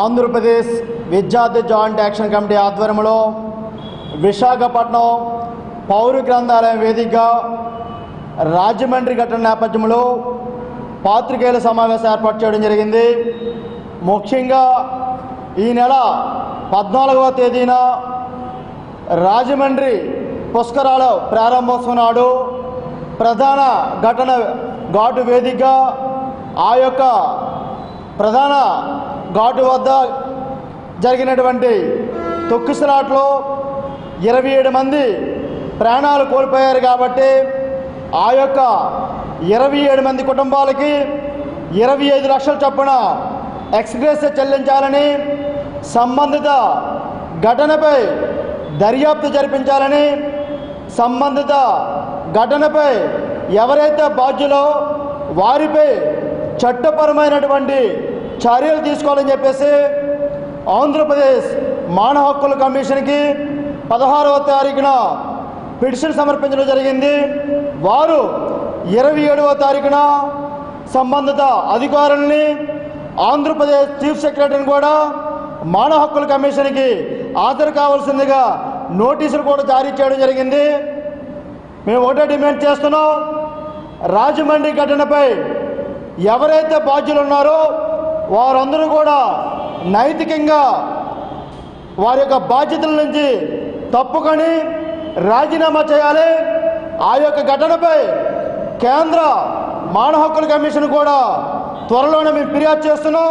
ఆంధ్రప్రదేశ్ విద్యార్థి joint action committee ఆధ్వర్యంలో విశాఖపట్నం పౌర గ్రంథాలయం వేదికగా రాజమండ్రి ఘటన నేపథ్యంలో పాత్రికేయుల సమావేశం ఏర్పాటు చేయడం జరిగింది. ముఖ్యంగా ఈ నెల పద్నాలుగవ తేదీన రాజమండ్రి పుష్కరాల ప్రారంభోత్సవం నాడు ప్రధాన ఘటన ఘాటు వేదికగా ఆ యొక్క ప్రధాన ఘాటు వద్ద జరిగినటువంటి తొక్కిసలాట్లో ఇరవై ఏడు మంది ప్రాణాలు కోల్పోయారు కాబట్టి ఆ యొక్క ఇరవై ఏడు మంది కుటుంబాలకి ఇరవై ఐదు లక్షలు చొప్పున ఎక్స్గ్రెస్ చెల్లించాలని సంబంధిత ఘటనపై దర్యాప్తు జరిపించాలని సంబంధిత ఘటనపై ఎవరైతే బాధ్యులో వారిపై చట్టపరమైనటువంటి చర్యలు తీసుకోవాలని చెప్పేసి ఆంధ్రప్రదేశ్ మానవ హక్కుల కమిషన్కి పదహారవ తారీఖున పిటిషన్ సమర్పించడం జరిగింది. వారు ఇరవై ఏడవ తారీఖున సంబంధిత అధికారుల్ని ఆంధ్రప్రదేశ్ చీఫ్ సెక్రటరీని కూడా మానవ హక్కుల కమిషన్కి హాజరు కావాల్సిందిగా నోటీసులు కూడా జారీ చేయడం జరిగింది. మేము ఒకటే డిమాండ్ చేస్తున్నాం. రాజమండ్రి ఘటనపై ఎవరైతే బాధ్యులు ఉన్నారో వారందరూ కూడా నైతికంగా వారి యొక్క బాధ్యతల నుంచి తప్పుకొని రాజీనామా చేయాలి. ఆ యొక్క ఘటనపై కేంద్ర మానవ హక్కుల కమిషన్ కూడా త్వరలోనే మేము ఫిర్యాదు చేస్తున్నాం.